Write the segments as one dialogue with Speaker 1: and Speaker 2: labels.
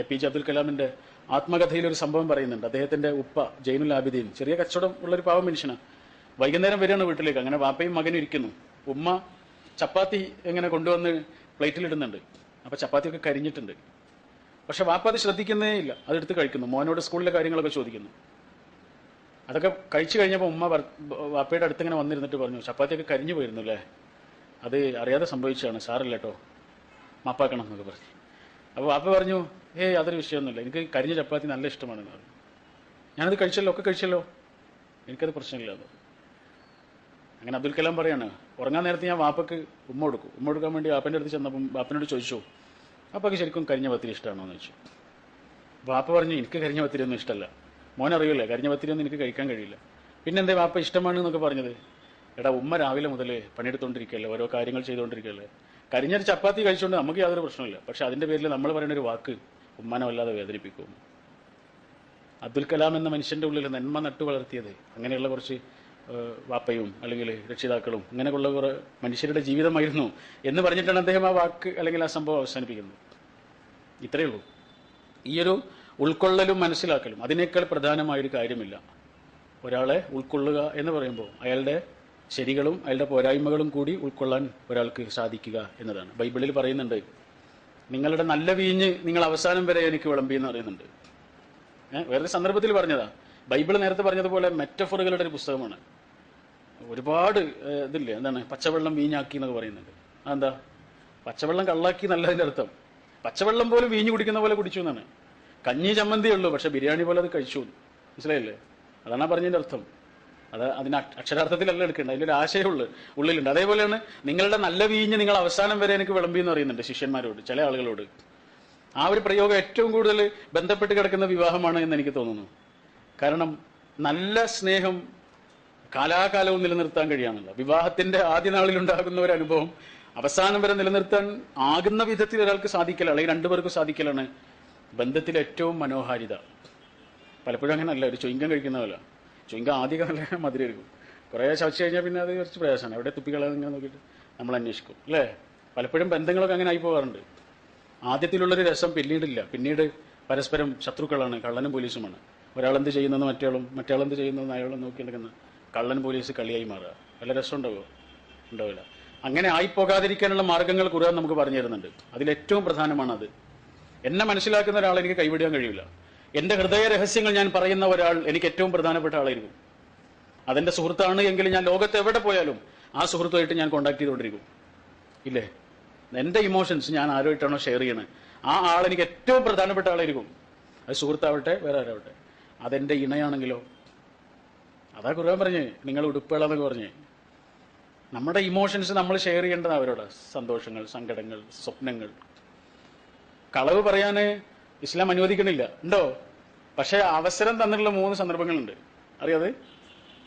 Speaker 1: A P J Abdul കലാമിന്റെ ആത്മകഥയിൽ ഒരു സംഭവം പറയുന്നുണ്ട്. അദ്ദേഹത്തിന്റെ ഉപ്പ ജൈനുൽ ആബിദീൻ ചെറിയ കച്ചവടം ഉള്ളൊരു പാവം മനുഷ്യനാണ് വൈകുന്നേരം വരികയാണ് വീട്ടിലേക്ക്. അങ്ങനെ വാപ്പയും മകനും ഇരിക്കുന്നു. ഉമ്മ ചപ്പാത്തി എങ്ങനെ കൊണ്ടുവന്ന് പ്ലേറ്റിലിടുന്നുണ്ട് അപ്പൊ ചപ്പാത്തിയൊക്കെ കരിഞ്ഞിട്ടുണ്ട്. പക്ഷെ വാപ്പ അത് ശ്രദ്ധിക്കുന്നേ ഇല്ല. അതെടുത്ത് കഴിക്കുന്നു. മോനോട് സ്കൂളിലെ കാര്യങ്ങളൊക്കെ ചോദിക്കുന്നു. അതൊക്കെ കഴിച്ചു കഴിഞ്ഞപ്പോൾ ഉമ്മ വാപ്പയുടെ അടുത്ത് ഇങ്ങനെ വന്നിരുന്നിട്ട് പറഞ്ഞു ചപ്പാത്തിയൊക്കെ കരിഞ്ഞു പോയിരുന്നു അല്ലേ അത് അറിയാതെ സംഭവിച്ചതാണ്. സാറില്ല കേട്ടോ മാപ്പാക്കണം എന്നൊക്കെ പറഞ്ഞു. അപ്പോൾ വാപ്പ പറഞ്ഞു ഏയ് അതൊരു വിഷയമൊന്നുമില്ല. എനിക്ക് കരിഞ്ഞ ചപ്പാത്തി നല്ല ഇഷ്ടമാണ് പറഞ്ഞു. ഞാനത് കഴിച്ചല്ലോ ഒക്കെ കഴിച്ചല്ലോ. എനിക്കത് പ്രശ്നമില്ല അത് അങ്ങനെ അബ്ദുൽ കലാം പറയാണ് ഉറങ്ങാൻ നേരത്തെ ഞാൻ വാപ്പക്ക് ഉമ്മ കൊടുക്കും. ഉമ്മ കൊടുക്കാൻ വേണ്ടി വാപ്പന്റെ അടുത്ത് ചെന്നപ്പം വാപ്പനോട് ചോദിച്ചു അപ്പോൾ ശരിക്കും കരിഞ്ഞ പത്തിരി ഇഷ്ടമാണോ എന്ന് ചോദിച്ചു. വാപ്പ പറഞ്ഞു എനിക്ക് കരിഞ്ഞ പത്തിരി ഒന്നും ഇഷ്ടമല്ല മോൻ അറിയില്ല കരിഞ്ഞ പത്തിരി ഒന്നും എനിക്ക് കഴിക്കാൻ കഴിയില്ല. പിന്നെ എന്തേ വാപ്പ ഇഷ്ടമാണ് എന്നൊക്കെ പറഞ്ഞത്? എടാ ഉമ്മ രാവിലെ മുതൽ പണിയെടുത്തോണ്ടിരിക്കുകയല്ലേ ഓരോ കാര്യങ്ങൾ ചെയ്തുകൊണ്ടിരിക്കുകയല്ലേ കരിഞ്ഞൊരു ചപ്പാത്തി കഴിച്ചുകൊണ്ട് നമുക്ക് യാതൊരു പ്രശ്നമില്ല പക്ഷെ അതിന്റെ പേരിൽ നമ്മൾ പറയുന്ന ഒരു വാക്ക് ഉമ്മാനെ വല്ലാതെ വേദനിപ്പിക്കും. അബ്ദുൽ കലാം എന്ന മനുഷ്യന്റെ ഉള്ളിൽ നന്മ നട്ടു വളർത്തിയത് അങ്ങനെയുള്ള കുറച്ച് വാപ്പയും അല്ലെങ്കിൽ രക്ഷിതാക്കളും ഇങ്ങനെയുള്ള കുറെ മനുഷ്യരുടെ ജീവിതമായിരുന്നു എന്ന് പറഞ്ഞിട്ടാണ് അദ്ദേഹം ആ വാക്ക് അല്ലെങ്കിൽ ആ സംഭവം അവസാനിപ്പിക്കുന്നത്. ഇത്രയേ ഉള്ളൂ. ഈയൊരു ഉൾക്കൊള്ളലും മനസ്സിലാക്കലും അതിനേക്കാൾ പ്രധാനമായൊരു കാര്യമില്ല. ഒരാളെ ഉൾക്കൊള്ളുക എന്ന് പറയുമ്പോൾ അയാളുടെ ശരികളും അയാളുടെ പോരായ്മകളും കൂടി ഉൾക്കൊള്ളാൻ ഒരാൾക്ക് സാധിക്കുക എന്നതാണ്. ബൈബിളിൽ പറയുന്നുണ്ട് നിങ്ങളുടെ നല്ല വീഞ്ഞ് നിങ്ങൾ അവസാനം വരെ എനിക്ക് വിളമ്പി എന്ന് പറയുന്നുണ്ട് വേറൊരു സന്ദർഭത്തിൽ പറഞ്ഞതാ. ബൈബിൾ നേരത്തെ പറഞ്ഞതുപോലെ മെറ്റഫറുകളുടെ ഒരു പുസ്തകമാണ്. ഒരുപാട് ഇതില്ലേ എന്താണ് പച്ചവെള്ളം വീഞ്ഞാക്കി എന്നൊക്കെ പറയുന്നുണ്ട്. അതെന്താ? പച്ചവെള്ളം കള്ളാക്കി എന്നല്ലതിന്റെ അർത്ഥം. പച്ചവെള്ളം പോലും വീഞ്ഞ് കുടിക്കുന്ന പോലെ കുടിച്ചു എന്നാണ്. കഞ്ഞി ചമ്മന്തി ഉള്ളൂ പക്ഷെ ബിരിയാണി പോലെ അത് കഴിച്ചു. മനസ്സിലായില്ലേ? അതാണ് പറഞ്ഞതിന്റെ അർത്ഥം. അത് അതിന് അക്ഷ- അക്ഷരാർത്ഥത്തിലല്ല എടുക്കേണ്ട അതിലൊരു ആശയമുള്ളു ഉള്ളിലുണ്ട്. അതേപോലെയാണ് നിങ്ങളുടെ നല്ല വീഞ്ഞ് നിങ്ങൾ അവസാനം വരെ എനിക്ക് വിളമ്പി എന്ന് പറയുന്നുണ്ട് ശിഷ്യന്മാരോട് ചില ആളുകളോട്. ആ ഒരു പ്രയോഗം ഏറ്റവും കൂടുതൽ ബന്ധപ്പെട്ട് കിടക്കുന്ന വിവാഹമാണ് എന്ന് എനിക്ക് തോന്നുന്നു. കാരണം നല്ല സ്നേഹം കാലാകാലവും നിലനിർത്താൻ കഴിയാമെന്നില്ല വിവാഹത്തിന്റെ ആദ്യ നാളിൽ ഉണ്ടാകുന്ന ഒരു അനുഭവം അവസാനം വരെ നിലനിർത്താൻ ആകുന്ന വിധത്തിൽ ഒരാൾക്ക് സാധിക്കല അല്ലെങ്കിൽ രണ്ടുപേർക്കും സാധിക്കലാണ് ബന്ധത്തിൽ ഏറ്റവും മനോഹാരിത. പലപ്പോഴും അങ്ങനല്ല ഒരു ചുയിങ്കം കഴിക്കുന്ന പോലെ. ചുയിങ്കം ആദ്യമൊക്കെ നല്ല എടുക്കും. കുറേ ചവച്ച് കഴിഞ്ഞാൽ പിന്നെ അത് കുറച്ച് പ്രയാസമാണ്. എവിടെ തുപ്പിക്കളെ ഇങ്ങനെ നോക്കിയിട്ട് നമ്മൾ അന്വേഷിക്കും അല്ലേ? പലപ്പോഴും ബന്ധങ്ങളൊക്കെ അങ്ങനെ ആയി പോകാറുണ്ട്. ആദ്യത്തിലുള്ളൊരു രസം പിന്നീടില്ല. പിന്നീട് പരസ്പരം ശത്രുക്കളാണ് കള്ളനും പോലീസുമാണ്. ഒരാളെന്ത് ചെയ്യുന്നതെന്ന് മറ്റേളും മറ്റേളെന്ത് ചെയ്യുന്നതെന്ന് അയാളും നോക്കി നടക്കുന്ന കള്ളൻ പോലീസ് കളിയായി മാറുക. വല്ല രസം ഉണ്ടാവുമോ? ഉണ്ടാവില്ല. അങ്ങനെ ആയിപ്പോകാതിരിക്കാനുള്ള മാർഗങ്ങൾ കുറവാൻ നമുക്ക് പറഞ്ഞു തരുന്നുണ്ട്. അതിലേറ്റവും പ്രധാനമാണ് അത് എന്നെ മനസ്സിലാക്കുന്ന ഒരാളെനിക്ക് കൈവിടാൻ കഴിയില്ല. എന്റെ ഹൃദയ രഹസ്യങ്ങൾ ഞാൻ പറയുന്ന ഒരാൾ എനിക്ക് ഏറ്റവും പ്രധാനപ്പെട്ട ആളായിരിക്കും. അതെന്റെ സുഹൃത്താണ് എങ്കിൽ ഞാൻ ലോകത്ത് എവിടെ പോയാലും ആ സുഹൃത്തുമായിട്ട് ഞാൻ കോണ്ടാക്ട് ചെയ്തുകൊണ്ടിരിക്കും. ഇല്ലേ? എന്റെ ഇമോഷൻസ് ഞാൻ ആരുമായിട്ടാണോ ഷെയർ ചെയ്യണത് ആ ആൾ എനിക്ക് ഏറ്റവും പ്രധാനപ്പെട്ട ആളായിരിക്കും. അത് സുഹൃത്താവട്ടെ വേറെ ആരാവട്ടെ. അതെന്റെ ഇണയാണെങ്കിലോ? അതാ ഖുർആൻ പറഞ്ഞേ നിങ്ങൾ ഉടുപ്പുകളെന്നൊക്കെ പറഞ്ഞേ. നമ്മുടെ ഇമോഷൻസ് നമ്മൾ ഷെയർ ചെയ്യേണ്ടത് അവരോട്. സന്തോഷങ്ങൾ സങ്കടങ്ങൾ സ്വപ്നങ്ങൾ. കളവ് പറയാന് ഇസ്ലാം അനുവദിക്കണില്ല. ഉണ്ടോ? പക്ഷെ അവസരം തന്നിട്ടുള്ള മൂന്ന് സന്ദർഭങ്ങളുണ്ട്. അറിയാതെ?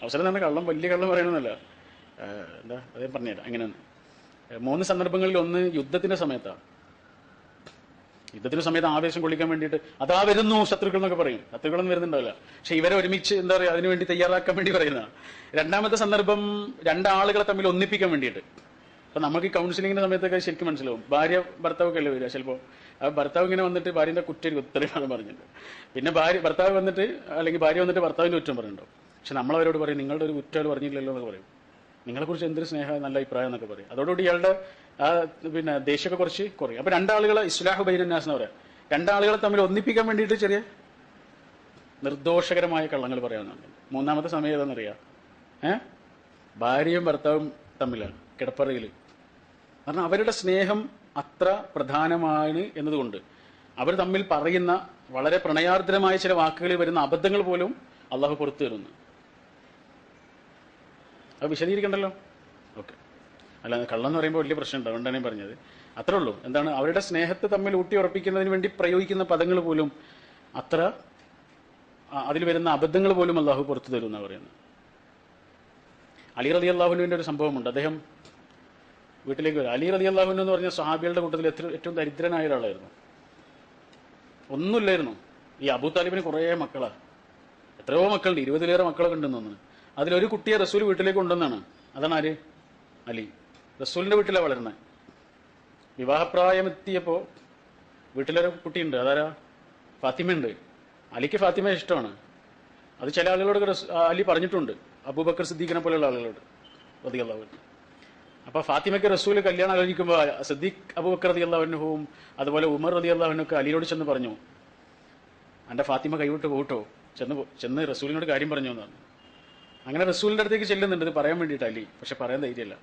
Speaker 1: അവസരം തന്നെ കള്ളം വലിയ കള്ളം പറയണമെന്നല്ല എന്താ? അതേ പറഞ്ഞുതരാം അങ്ങനെയാണ് ഏഹ് മൂന്ന് സന്ദർഭങ്ങളിൽ ഒന്ന് യുദ്ധത്തിന്റെ സമയത്താണ് യുദ്ധത്തിന്റെ സമയത്ത് ആവേശം കൊള്ളിക്കാൻ വേണ്ടിയിട്ട് അതാ വരുന്നു ശത്രുക്കൾ എന്നൊക്കെ പറയും. ശത്രുക്കളൊന്നും വരുന്നുണ്ടാവില്ല. പക്ഷെ ഇവരെ ഒരുമിച്ച് എന്താ പറയുക അതിനുവേണ്ടി തയ്യാറാക്കാൻ വേണ്ടി പറയുന്നതാണ് രണ്ടാമത്തെ സന്ദർഭം രണ്ടാളുകളെ തമ്മിൽ ഒന്നിപ്പിക്കാൻ വേണ്ടിയിട്ട്. അപ്പൊ നമുക്ക് ഈ കൗൺസിലിങ്ങിന്റെ സമയത്തൊക്കെ ശരിക്കും മനസ്സിലാവും. ഭാര്യ ഭർത്താവൊക്കെ അല്ലേ വരിക ചിലപ്പോൾ ആ ഭർത്താവ് ഇങ്ങനെ വന്നിട്ട് ഭാര്യന്റെ കുറ്റം ഉത്തരവാണ് പറഞ്ഞത്. പിന്നെ ഭാര്യ ഭർത്താവ് വന്നിട്ട് അല്ലെങ്കിൽ ഭാര്യ വന്നിട്ട് ഭർത്താവിന്റെ കുറ്റം പറയുന്നുണ്ടാവും പക്ഷെ നമ്മളവരോട് പറയും നിങ്ങളുടെ ഒരു കുറ്റം പറഞ്ഞില്ലല്ലോ എന്ന് പറയും. നിങ്ങളെ കുറിച്ച് എന്തൊരു സ്നേഹം നല്ല അഭിപ്രായം എന്നൊക്കെ പറയും. അതോടുകൂടി ഇയാളുടെ ആ പിന്നെ ദേഷ്യമൊക്കെ കുറച്ച് കുറയും. അപ്പൊ രണ്ടാളുകളെ ഇസ്ലാഹു ബൈനന്നാസ് എന്ന് പറയാം. രണ്ടാളുകളെ തമ്മിൽ ഒന്നിപ്പിക്കാൻ വേണ്ടിയിട്ട് ചെറിയ നിർദോഷകരമായ കള്ളങ്ങൾ പറയാമെന്നുണ്ട് മൂന്നാമത്തെ സമയം ഏതാണെന്നറിയാം? ഏ? ഭാര്യയും ഭർത്താവും തമ്മിലാണ് കിടപ്പറയിൽ കാരണം അവരുടെ സ്നേഹം അത്ര പ്രധാനമാണ് എന്നതുകൊണ്ട്. അവർ തമ്മിൽ പറയുന്ന വളരെ പ്രണയാർദ്രമായ ചില വാക്കുകളിൽ വരുന്ന അബദ്ധങ്ങൾ പോലും അള്ളാഹു പുറത്തു തരുന്നു. അത് വിശദീകരിക്കണ്ടല്ലോ? ഓക്കെ. അല്ല കള്ളം എന്ന് പറയുമ്പോൾ വലിയ പ്രശ്നമുണ്ട്. അതുകൊണ്ടാണ് പറഞ്ഞത്. അത്രേ ഉള്ളൂ. എന്താണ്? അവരുടെ സ്നേഹത്തെ തമ്മിൽ ഊട്ടി ഉറപ്പിക്കുന്നതിന് വേണ്ടി പ്രയോഗിക്കുന്ന പദങ്ങൾ പോലും അത്ര അതിൽ വരുന്ന അബദ്ധങ്ങൾ പോലും അള്ളാഹു പുറത്തു എന്നാണ് പറയുന്നത്. അലി റതി അള്ളാഹുലുവിന്റെ ഒരു സംഭവമുണ്ട്. അദ്ദേഹം വീട്ടിലേക്ക് വരും. അലി റതി അള്ളാഹു എന്ന് പറഞ്ഞ സഹാബികളുടെ കൂട്ടത്തിൽ ഏറ്റവും ദരിദ്രനായ ഒരാളായിരുന്നു. ഒന്നുമില്ലായിരുന്നു. ഈ അബൂ താലിബിന് കുറേ മക്കളാണ് എത്രയോ മക്കളുണ്ട്. ഇരുപതിലേറെ മക്കളൊക്കെ ഉണ്ടെന്ന് തോന്നുന്നു. അതിലൊരു കുട്ടിയെ റസൂൽ വീട്ടിലേക്ക് കൊണ്ടുവന്നാണ്. അതാണ് ആര്? അലി. റസൂലിന്റെ വീട്ടിലാണ് വളരുന്നത് വിവാഹപ്രായമെത്തിയപ്പോൾ വീട്ടിലൊരു കുട്ടിയുണ്ട്. അതാരാ? ഫാത്തിമയുണ്ട്. അലിക്ക് ഫാത്തിമ ഇഷ്ടമാണ്. അത് ചില ആളുകളോട് അലി പറഞ്ഞിട്ടുണ്ട്. അബൂബക്കർ സിദ്ദീഖിനെ പോലെയുള്ള ആളുകളോട്. റതിയല്ലാഹു അപ്പൊ ഫാത്തിമയ്ക്ക് റസൂൽ കല്യാണം ആലോചിക്കുമ്പോൾ സിദ്ദീഖ് അബൂബക്കർ റതി അള്ളാഹുനും അതുപോലെ ഉമർ റതി അള്ളാഹുനൊക്കെ അലിയോട് ചെന്ന് പറഞ്ഞു. എന്റെ ഫാത്തിമ കൈവിട്ട് പോട്ടോ. ചെന്ന് ചെന്ന് റസൂലിനോട് കാര്യം പറഞ്ഞു എന്നാണ്. അങ്ങനെ റസൂലിന്റെ അടുത്തേക്ക് ചെല്ലുന്നുണ്ട്. ഇത് പറയാൻ വേണ്ടിയിട്ട് അലി. പക്ഷെ പറയാൻ ധൈര്യമില്ല.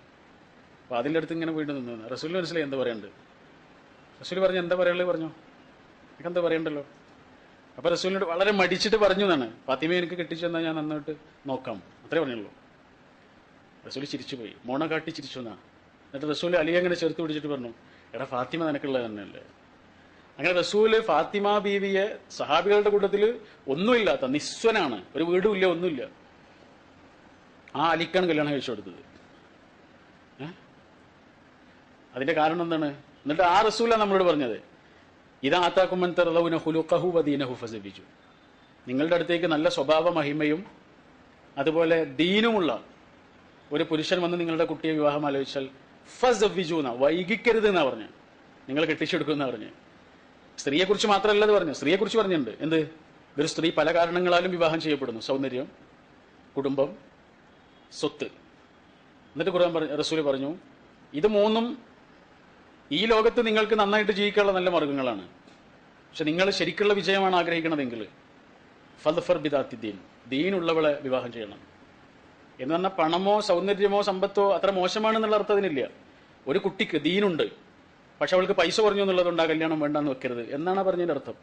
Speaker 1: അപ്പോൾ അതിന്റെ അടുത്ത് ഇങ്ങനെ വീണ്ടും നിന്നു റസൂലിന് മനസ്സിലായി എന്താ പറയണ്ട് റസൂൽ പറഞ്ഞു എന്താ പറയാനുള്ളത് പറഞ്ഞു? എനിക്ക് എന്താ പറയണ്ടല്ലോ? അപ്പോൾ റസൂലിനോട് വളരെ മടിച്ചിട്ട് പറഞ്ഞു എന്നാണ്. ഫാത്തിമ എനിക്ക് കെട്ടിച്ചെന്നാൽ ഞാൻ നന്നായിട്ട് നോക്കാം. അത്രേ പറഞ്ഞുള്ളൂ. റസൂൽ ചിരിച്ചുപോയി. മോണ കാട്ടി ചിരിച്ചു എന്നാ. എന്നിട്ട് റസൂൽ അലി അങ്ങനെ ചേർത്ത് പിടിച്ചിട്ട് പറഞ്ഞു എടാ ഫാത്തിമ നിനക്കുള്ളത് തന്നെയല്ലേ? അങ്ങനെ റസൂൽ ഫാത്തിമ ബീവിയെ സഹാബികളുടെ കൂട്ടത്തിൽ ഒന്നുമില്ലാത്ത നിസ്വനാണ്. ഒരു വീടും ഇല്ല ഒന്നുമില്ല. ആ അലിക്കാണ് കല്യാണം കഴിച്ചു കൊടുത്തത്. അതിന്റെ കാരണം എന്താണ്? എന്നിട്ട് ആ റസൂല നമ്മളോട് പറഞ്ഞത് ഇതാ ആത്താക്കുമൻ തെറലവുന വദീനഹു നിങ്ങളുടെ അടുത്തേക്ക് നല്ല സ്വഭാവ മഹിമയും അതുപോലെ ദീനുമുള്ള ഒരു പുരുഷൻ വന്ന് നിങ്ങളുടെ കുട്ടിയെ വിവാഹം ആലോചിച്ചാൽ ഫസവിജു എന്നാ വൈകിക്കരുത് എന്നാ പറഞ്ഞു. നിങ്ങൾ കെട്ടിച്ചെടുക്കുമെന്നാ പറഞ്ഞു. സ്ത്രീയെക്കുറിച്ച് മാത്രമല്ല അത് പറഞ്ഞു. സ്ത്രീയെക്കുറിച്ച് പറഞ്ഞിട്ടുണ്ട്. എന്ത്? ഒരു സ്ത്രീ പല കാരണങ്ങളാലും വിവാഹം ചെയ്യപ്പെടുന്നു. സൗന്ദര്യം കുടുംബം സ്വത്ത്. എന്നിട്ട് ഖുർആൻ പറഞ്ഞു റസൂൽ പറഞ്ഞു ഇത് മൂന്നും ഈ ലോകത്ത് നിങ്ങൾക്ക് നന്നായിട്ട് ജീവിക്കാനുള്ള നല്ല മാർഗങ്ങളാണ്. പക്ഷെ നിങ്ങൾ ശരിക്കുള്ള വിജയമാണ് ആഗ്രഹിക്കുന്നതെങ്കിൽ ഫൽഫർ ബിദാത്തി ദീൻ. ദീനുള്ളവളെ വിവാഹം ചെയ്യണം. എന്ന് പറഞ്ഞാൽ പണമോ സൗന്ദര്യമോ സമ്പത്തോ അത്ര മോശമാണെന്നുള്ള അർത്ഥം അതിനില്ല. ഒരു കുട്ടിക്ക് ദീനുണ്ട്. പക്ഷെ അവൾക്ക് പൈസ കുറഞ്ഞു എന്നുള്ളതുകൊണ്ട് ആ കല്യാണം വേണ്ടെന്ന് വെക്കരുത് എന്നാണ് പറഞ്ഞതിന്റെ അർത്ഥം.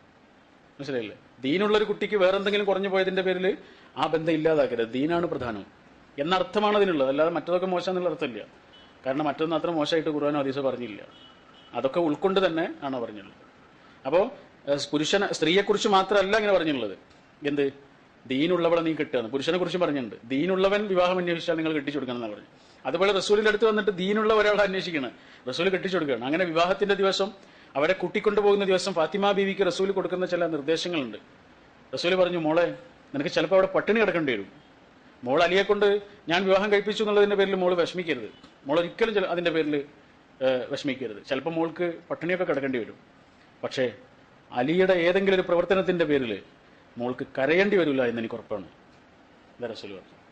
Speaker 1: മനസ്സിലായില്ലേ? ദീനുള്ള ഒരു കുട്ടിക്ക് വേറെ എന്തെങ്കിലും കുറഞ്ഞു പോയതിന്റെ പേരിൽ ആ ബന്ധം ഇല്ലാതാക്കരുത്. ദീനാണ് പ്രധാനം. എന്ന അർത്ഥമാണ് അതിനുള്ളത്. അല്ലാതെ മറ്റതൊക്കെ മോശം എന്നുള്ള അർത്ഥമില്ല. കാരണം മറ്റൊന്നും അത്ര മോശമായിട്ട് ഖുർആാനോ ഹദീസോ പറഞ്ഞില്ല. അതൊക്കെ ഉൾക്കൊണ്ട് തന്നെ ആണ് പറഞ്ഞുള്ളത് അപ്പോൾ പുരുഷനെ സ്ത്രീയെക്കുറിച്ച് മാത്രമല്ല ഇങ്ങനെ പറഞ്ഞിട്ടുള്ളത്. എന്ത്? ദീനുള്ളവളെ നീ കിട്ടുകയാണ് പുരുഷനെ കുറിച്ച് പറഞ്ഞിട്ടുണ്ട്. ദീനുള്ളവൻ വിവാഹം അന്വേഷിച്ചാൽ നിങ്ങൾ കെട്ടിച്ചു എന്നാണ് പറഞ്ഞു അതുപോലെ റസൂലിന്റെ അടുത്ത് വന്നിട്ട് ദീനുള്ള ഒരാളെ അന്വേഷിക്കണം. റസൂൽ കെട്ടിച്ചു കൊടുക്കുകയാണ്. അങ്ങനെ വിവാഹത്തിന്റെ ദിവസം അവരെ കൂട്ടിക്കൊണ്ടുപോകുന്ന ദിവസം ഫാത്തിമ ബീവിക്ക് റസൂൽ കൊടുക്കുന്ന ചില നിർദ്ദേശങ്ങളുണ്ട്. റസൂൽ പറഞ്ഞു മോളെ നിനക്ക് ചിലപ്പോൾ അവിടെ പട്ടിണി കിടക്കേണ്ടി വരും. മോൾ അലിയെ കൊണ്ട് ഞാൻ വിവാഹം കഴിപ്പിച്ചു എന്നുള്ളതിന്റെ പേരിൽ മോൾ വിഷമിക്കരുത്. മോൾ ഒരിക്കലും അതിന്റെ പേരിൽ വിഷമിക്കരുത്. ചിലപ്പോൾ മോൾക്ക് പട്ടിണിയൊക്കെ കിടക്കേണ്ടി വരും. പക്ഷേ അലിയുടെ ഏതെങ്കിലും ഒരു പ്രവർത്തനത്തിന്റെ പേരിൽ മോൾക്ക് കരയേണ്ടി വരില്ല എന്ന് എനിക്ക് ഉറപ്പാണ്. ഇതാ റസൂൽ പറഞ്ഞു.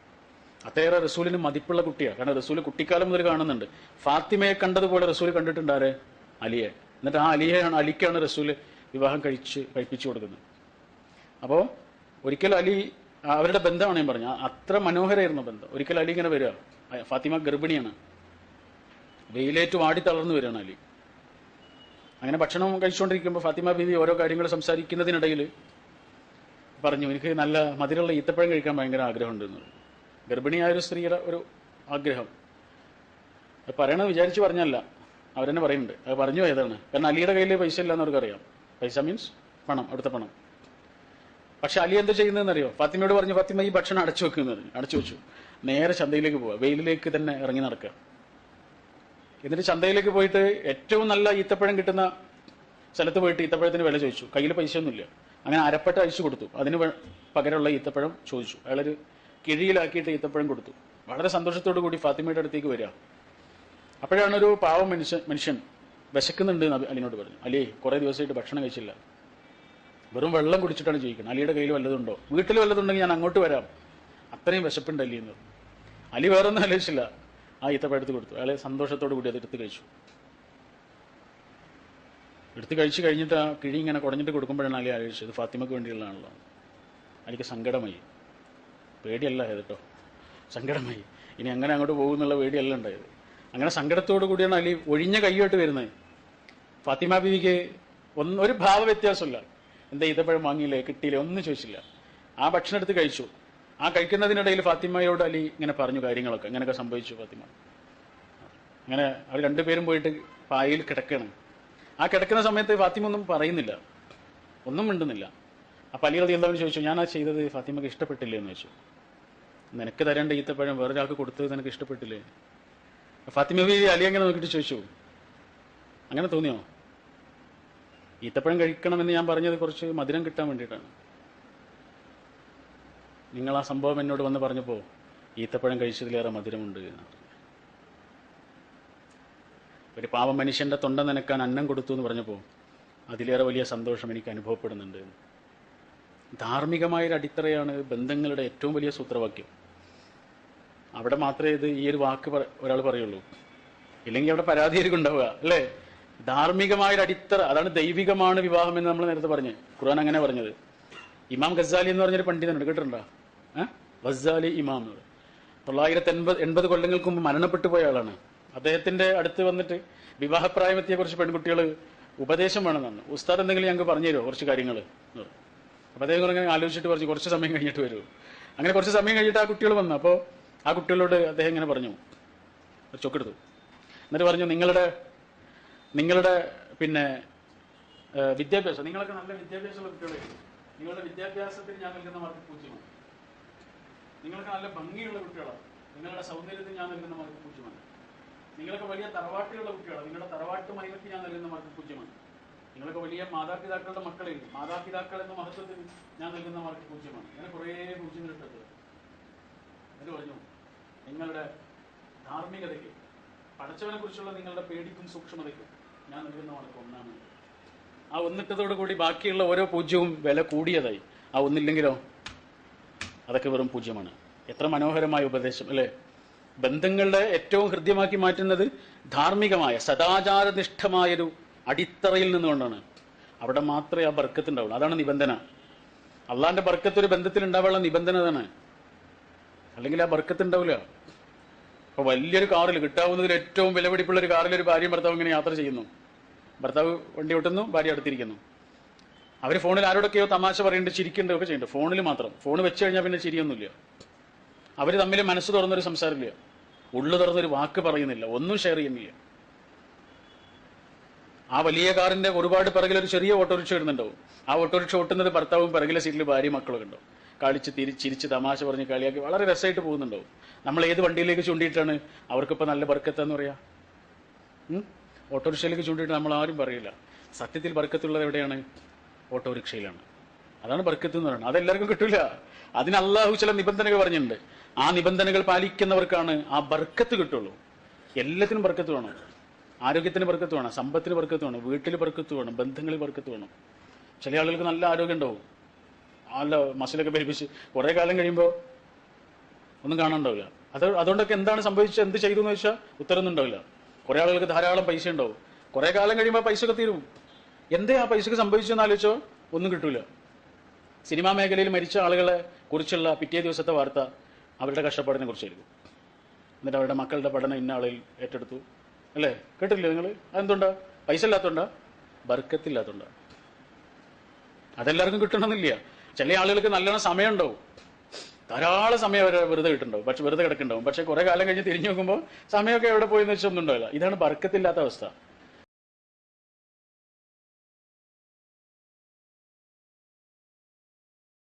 Speaker 1: അത്തേറെ റസൂലിന് മതിപ്പുള്ള കുട്ടിയാണ് കാരണം റസൂൽ കുട്ടിക്കാലം മുതൽ കാണുന്നുണ്ട്. ഫാത്തിമയെ കണ്ടതുപോലെ റസൂൽ കണ്ടിട്ടുണ്ടാരെ അലിയെ. എന്നിട്ട് ആ അലിയെയാണ് അലിക്കാണ് റസൂൽ വിവാഹം കഴിച്ച് കഴിപ്പിച്ചു കൊടുക്കുന്നത്. അപ്പോൾ ഒരിക്കൽ അലി അവരുടെ ബന്ധമാണ് ഞാൻ പറഞ്ഞത്. അത്ര മനോഹരമായിരുന്നു ബന്ധം. ഒരിക്കൽ അലി ഇങ്ങനെ വരിക. ഫാത്തിമ ഗർഭിണിയാണ്. വെയിലേറ്റ് വാടി തളർന്നു വരികയാണ് അലി. അങ്ങനെ ഭക്ഷണം കഴിച്ചുകൊണ്ടിരിക്കുമ്പോൾ ഫാത്തിമ ബീവി ഓരോ കാര്യങ്ങൾ സംസാരിക്കുന്നതിനിടയിൽ പറഞ്ഞു എനിക്ക് നല്ല മധുരമുള്ള ഈത്തപ്പഴം കഴിക്കാൻ ഭയങ്കര ആഗ്രഹമുണ്ട് എന്ന് ഗർഭിണിയായ ഒരു സ്ത്രീയുടെ ഒരു ആഗ്രഹം. അത് പറയണത് വിചാരിച്ച് പറഞ്ഞല്ല. അവരെന്നെ പറയുന്നുണ്ട്. അത് പറഞ്ഞു ഏതാണ് കാരണം അലിയുടെ കയ്യിൽ പൈസ ഇല്ലാന്ന് അവർക്കറിയാം പൈസ മീൻസ് പണം അവിടുത്തെ പണം. പക്ഷെ അലി എന്താ ചെയ്യുന്നതെന്ന് അറിയോ ഫാത്തിമയോട് പറഞ്ഞു ഫാത്തിമ ഈ ഭക്ഷണം അടച്ചു വെക്കുന്നത് അടച്ചു വെച്ചു. നേരെ ചന്തയിലേക്ക് പോവുക വെയിലിലേക്ക് തന്നെ ഇറങ്ങി നടക്കുക എന്നിട്ട് ചന്തയിലേക്ക് പോയിട്ട് ഏറ്റവും നല്ല ഈത്തപ്പഴം കിട്ടുന്ന സ്ഥലത്ത് പോയിട്ട് ഈത്തപ്പഴത്തിന് വില ചോദിച്ചു. കയ്യിൽ പൈസയൊന്നുമില്ല. അങ്ങനെ അരപ്പട്ട അഴിച്ചു കൊടുത്തു. അതിന് പകരമുള്ള ഈത്തപ്പഴം ചോദിച്ചു. അയാളൊരു കിഴിയിലാക്കിയിട്ട് ഈത്തപ്പഴം കൊടുത്തു. വളരെ സന്തോഷത്തോടു കൂടി ഫാത്തിമയുടെ അടുത്തേക്ക് വരിക. അപ്പോഴാണ് ഒരു പാവം മനുഷ്യൻ മനുഷ്യൻ വിശക്കുന്നുണ്ട് എന്ന് അലിനോട് പറഞ്ഞു. അലി കുറേ ദിവസമായിട്ട് ഭക്ഷണം കഴിച്ചില്ല. വെറും വെള്ളം കുടിച്ചിട്ടാണ് ജീവിക്കുന്നത്. അലിയുടെ കയ്യിൽ വല്ലതുണ്ടോ വീട്ടിൽ വല്ലതുണ്ടെങ്കിൽ ഞാൻ അങ്ങോട്ട് വരാം. അത്രയും വിശപ്പുണ്ട് അലി എന്ന് അലി വേറൊന്നും ആലോചിച്ചില്ല. ആ ഈത്തപ്പഴത്ത് കൊടുത്തു. അയാളെ സന്തോഷത്തോടു കൂടി അത് എടുത്ത് കഴിച്ചു. എടുത്ത് കഴിച്ച് കഴിഞ്ഞിട്ട് ആ കിഴി ഇങ്ങനെ കുടഞ്ഞിട്ട് കൊടുക്കുമ്പോഴാണ് അലി ആലോചിച്ചത്. ഫാത്തിമക്ക് വേണ്ടിയുള്ളതാണല്ലോ. അലിക്ക് സങ്കടമായി. പേടിയല്ല കേട്ടോ സങ്കടമായി. ഇനി അങ്ങനെ അങ്ങോട്ട് പോകുന്നുള്ള പേടിയല്ല ഉണ്ടായത്. അങ്ങനെ സങ്കടത്തോടു കൂടിയാണ് അലി ഒഴിഞ്ഞ കൈയോട്ട് വരുന്നത്. ഫാത്തിമ ബീവിക്ക് ഒന്ന് ഒരു ഭാവ വ്യത്യാസമില്ല. എന്താ ഇതപ്പോഴും വാങ്ങിയില്ലേ? കിട്ടിയില്ലേ? ഒന്നും ചോദിച്ചില്ല. ആ ഭക്ഷണം എടുത്ത് കഴിച്ചു. ആ കഴിക്കുന്നതിനിടയിൽ ഫാത്തിമയോട് അലി ഇങ്ങനെ പറഞ്ഞു കാര്യങ്ങളൊക്കെ. ഇങ്ങനെയൊക്കെ സംഭവിച്ചു ഫാത്തിമ. അങ്ങനെ അവർ രണ്ടുപേരും പോയിട്ട് പായയിൽ കിടക്കണം ആ കിടക്കുന്ന സമയത്ത് ഫാത്തിമ ഒന്നും പറയുന്നില്ല. ഒന്നും മിണ്ടുന്നില്ല. അപ്പം അലി റതി എന്താണെന്ന് ചോദിച്ചു ഞാൻ ആ ചെയ്തത് ഫാത്തിമക്ക് ഇഷ്ടപ്പെട്ടില്ല? എന്ന് ചോദിച്ചു. നിനക്ക് തരേണ്ട ഈത്തപ്പഴം വേറൊരാൾക്ക് കൊടുത്തത് നിനക്ക് ഇഷ്ടപ്പെട്ടില്ലേ? ഫാത്തിമ ബീവി അലി അങ്ങനെ നോക്കിയിട്ട് ചോദിച്ചു. അങ്ങനെ തോന്നിയോ? ഈത്തപ്പഴം കഴിക്കണമെന്ന് ഞാൻ പറഞ്ഞത് കുറച്ച് മധുരം കിട്ടാൻ വേണ്ടിയിട്ടാണ്. നിങ്ങൾ ആ സംഭവം എന്നോട് വന്ന് പറഞ്ഞപ്പോൾ ഈത്തപ്പഴം കഴിച്ചതിലേറെ മധുരമുണ്ട് എന്ന് പറഞ്ഞു. ഒരു പാവ മനുഷ്യന്റെ തൊണ്ട നനക്കാൻ അന്നം കൊടുത്തു എന്ന് പറഞ്ഞപ്പോൾ അതിലേറെ വലിയ സന്തോഷം എനിക്ക് അനുഭവപ്പെടുന്നുണ്ട്. ധാർമ്മികമായൊരു അടിത്തറയാണ് ബന്ധങ്ങളുടെ ഏറ്റവും വലിയ സൂത്രവാക്യം. അവിടെ മാത്രമേ ഇത് ഈ ഒരു വാക്ക് ഒരാൾ പറയുള്ളൂ. ഇല്ലെങ്കിൽ അവിടെ പരാതിയായിരിക്കും ഉണ്ടാവുക അല്ലേ? ധാർമ്മികമായ ഒരു അടിത്തറ അതാണ് ദൈവികമാണ് വിവാഹം എന്ന് നമ്മൾ നേരത്തെ പറഞ്ഞു. ഖുർആൻ അങ്ങനെ പറഞ്ഞത്. ഇമാം ഗസാലി എന്ന് പറഞ്ഞൊരു പണ്ഡിതനുണ്ട് കേട്ടിട്ടുണ്ടോ? ഏഹ് വസാലി ഇമാം. തൊള്ളായിരത്തി എൺപത് എൺപത് കൊല്ലങ്ങൾക്ക് മുമ്പ് മരണപ്പെട്ടു പോയ ആളാണ്. അദ്ദേഹത്തിന്റെ അടുത്ത് വന്നിട്ട് വിവാഹപ്രായമെത്തിയ കുറച്ച് പെൺകുട്ടികൾ ഉപദേശം വേണമെന്നാണ്. ഉസ്താദ് എന്തെങ്കിലും ഞങ്ങൾക്ക് പറഞ്ഞു തരുമോ? കുറച്ച് കാര്യങ്ങൾ അപ്പൊ അദ്ദേഹം ഇങ്ങനെ ആലോചിച്ചിട്ട് പറഞ്ഞു കുറച്ച് സമയം കഴിഞ്ഞിട്ട് വരൂ. അങ്ങനെ കുറച്ച് സമയം കഴിഞ്ഞിട്ട് ആ കുട്ടികൾ വന്നു. അപ്പോൾ ആ കുട്ടികളോട് അദ്ദേഹം ഇങ്ങനെ പറഞ്ഞു. ചൊക്കെടുത്തു. എന്നിട്ട് പറഞ്ഞു നിങ്ങളുടെ നിങ്ങളുടെ പിന്നെ വിദ്യാഭ്യാസം. നിങ്ങളൊക്കെ നല്ല വിദ്യാഭ്യാസമുള്ള കുട്ടികളായിരിക്കും നിങ്ങളുടെ വിദ്യാഭ്യാസത്തിന് ഞാൻ നൽകുന്ന മാർക്ക് പൂജ്യമാണ്. നിങ്ങൾക്ക് നല്ല ഭംഗിയുള്ള കുട്ടികളാണ്. നിങ്ങളുടെ സൗന്ദര്യത്തിന് ഞാൻ നൽകുന്ന മാർക്ക് പൂജ്യമാണ്. നിങ്ങളൊക്കെ വലിയ തറവാട്ടിലുള്ള കുട്ടികളാണ്. നിങ്ങളുടെ തറവാട്ട് മൈലക്ക് ഞാൻ നൽകുന്ന മാർക്ക് പൂജ്യമാണ്. നിങ്ങളൊക്കെ വലിയ മാതാപിതാക്കളുടെ മക്കളിൽ മാതാപിതാക്കൾ എന്ന മഹത്വത്തിൽ ഞാൻ നൽകുന്ന മാർക്ക് പൂജ്യമാണ്. അങ്ങനെ കുറേ പൂജ്യങ്ങൾ ഇട്ടത് എന്നിട്ട് പറഞ്ഞു നിങ്ങളുടെ ധാർമ്മികതയ്ക്ക് പടച്ചവനെ കുറിച്ചുള്ള നിങ്ങളുടെ പേടിക്കും സൂക്ഷ്മതയ്ക്കും ഞാൻ നൽകുന്ന മാർക്ക് ഒന്നാണ്. ആ ഒന്നിട്ടതോടു കൂടി ബാക്കിയുള്ള ഓരോ പൂജ്യവും വില കൂടിയതായി. ആ ഒന്നില്ലെങ്കിലോ? അതൊക്കെ വെറും പൂജ്യമാണ്. എത്ര മനോഹരമായ ഉപദേശം അല്ലേ? ബന്ധങ്ങളുടെ ഏറ്റവും ഹൃദ്യമാക്കി മാറ്റുന്നത് ധാർമ്മികമായ സദാചാരനിഷ്ഠമായൊരു അടിത്തറയിൽ നിന്നുകൊണ്ടാണ്. അവിടെ മാത്രമേ ആ ബർക്കത്ത് ഉണ്ടാവുള്ളൂ അതാണ് നിബന്ധന. അള്ളാന്റെ ബർക്കത്ത് ഒരു ബന്ധത്തിൽ ഉണ്ടാവാനുള്ള നിബന്ധന അതാണ്. അല്ലെങ്കിൽ ആ ബർക്കത്ത് ഉണ്ടാവില്ല അപ്പൊ വലിയൊരു കാറിൽ കിട്ടാവുന്നതിൽ ഏറ്റവും വിലപിടിപ്പുള്ള ഒരു കാറിൽ ഒരു ഭാര്യയും ഭർത്താവും ഇങ്ങനെ യാത്ര ചെയ്യുന്നു. ഭർത്താവ് വണ്ടി ഓട്ടുന്നു ഭാര്യ അടുത്തിരിക്കുന്നു അവർ ഫോണിൽ ആരോടൊക്കെയോ തമാശ പറയുന്നുണ്ട് ചിരിക്കുന്നുണ്ട് ഒക്കെ ചെയ്യുന്നുണ്ട്. ഫോണിൽ മാത്രം. ഫോൺ വെച്ച് കഴിഞ്ഞാൽ പിന്നെ ചിരിയൊന്നുമില്ല. അവർ തമ്മിൽ മനസ്സ് തുറന്നൊരു സംസാരമില്ല. ഉള്ളു തുറന്നൊരു വാക്ക് പറയുന്നില്ല. ഒന്നും ഷെയർ ചെയ്യുന്നില്ല. ആ വലിയ കാറിന്റെ ഒരുപാട് പിറകിൽ ഒരു ചെറിയ ഓട്ടോറിക്ഷ വരുന്നുണ്ടാവും. ആ ഓട്ടോറിക്ഷ ഓട്ടുന്നത് ഭർത്താവും പിറകിലെ സീറ്റിൽ ഭാര്യയും മക്കളൊക്കെ ഉണ്ടാവും. കളിച്ച് തിരി ചിരിച്ച് തമാശ പറഞ്ഞ് കളിയാക്കി വളരെ രസമായിട്ട് പോകുന്നുണ്ടാവും. നമ്മൾ ഏത് വണ്ടിയിലേക്ക് ചൂണ്ടിയിട്ടാണ് അവർക്കിപ്പോൾ നല്ല ബർക്കത്തെന്ന് പറയാ? ഓട്ടോറിക്ഷയിലേക്ക് ചൂണ്ടിയിട്ട് നമ്മൾ ആരും പറയില്ല. സത്യത്തിൽ ബർക്കത്തുള്ളത് എവിടെയാണ്? ഓട്ടോറിക്ഷയിലാണ്. അതാണ് ബർക്കത്ത് എന്ന് പറയുന്നത്. അതെല്ലാവർക്കും കിട്ടില്ല അതിന് അള്ളാഹു ചില നിബന്ധനകൾ പറഞ്ഞിട്ടുണ്ട്. ആ നിബന്ധനകൾ പാലിക്കുന്നവർക്കാണ് ആ ബർക്കത്ത് കിട്ടുള്ളൂ. എല്ലാത്തിനും ബർക്കത്ത് വേണം. ആരോഗ്യത്തിന് ബർക്കത്ത് വേണം. സമ്പത്തിന് ബർക്കത്ത് വേണം. വീട്ടിൽ ബർക്കത്ത് വേണം. ബന്ധങ്ങളിൽ ബർക്കത്ത് വേണം. ചില ആളുകൾക്ക് നല്ല ആരോഗ്യം ഉണ്ടാവും. നല്ല മസിലൊക്കെ പെരുപ്പിച്ച് കുറേ കാലം കഴിയുമ്പോൾ ഒന്നും കാണാണ്ടാവില്ല അത് അതുകൊണ്ടൊക്കെ എന്താണ് സംഭവിച്ചത് എന്ത് ചെയ്തു എന്ന് വെച്ചാൽ ഉത്തരമൊന്നും ഉണ്ടാവില്ല. കുറെ ആളുകൾക്ക് ധാരാളം പൈസ ഉണ്ടാവും. കുറെ കാലം കഴിയുമ്പോൾ പൈസ ഒക്കെ തീരും. എന്തേ ആ പൈസക്ക് സംഭവിച്ചെന്ന് ആലോചിച്ചോ? ഒന്നും കിട്ടൂല. സിനിമാ മേഖലയിൽ മരിച്ച ആളുകളെ കുറിച്ചുള്ള പിറ്റേ ദിവസത്തെ വാർത്ത അവരുടെ കഷ്ടപ്പാടിനെ കുറിച്ചായിരിക്കും എന്നിട്ട് അവരുടെ മക്കളുടെ പഠനം ഇന്ന ആളിൽ ഏറ്റെടുത്തു. അല്ലേ? കേട്ടില്ലേ നിങ്ങൾ? അതെന്തുണ്ടാ? പൈസ ഇല്ലാത്തതുണ്ടാ ബർക്കത്തില്ലാത്തോണ്ടാ. അതെല്ലാവർക്കും കിട്ടണമെന്നില്ല. ചില ആളുകൾക്ക് നല്ലോണം സമയം ഉണ്ടാവും ധാരാളം സമയം അവരെ വെറുതെ കിട്ടുണ്ടാവും പക്ഷെ വെറുതെ കിടക്കുന്നുണ്ടാവും. പക്ഷെ കുറെ കാലം കഴിഞ്ഞ് തിരിഞ്ഞു നോക്കുമ്പോൾ സമയമൊക്കെ എവിടെ പോയി എന്ന് വെച്ചൊന്നും ഉണ്ടാവില്ല. ഇതാണ് ബർക്കത്തില്ലാത്ത അവസ്ഥ.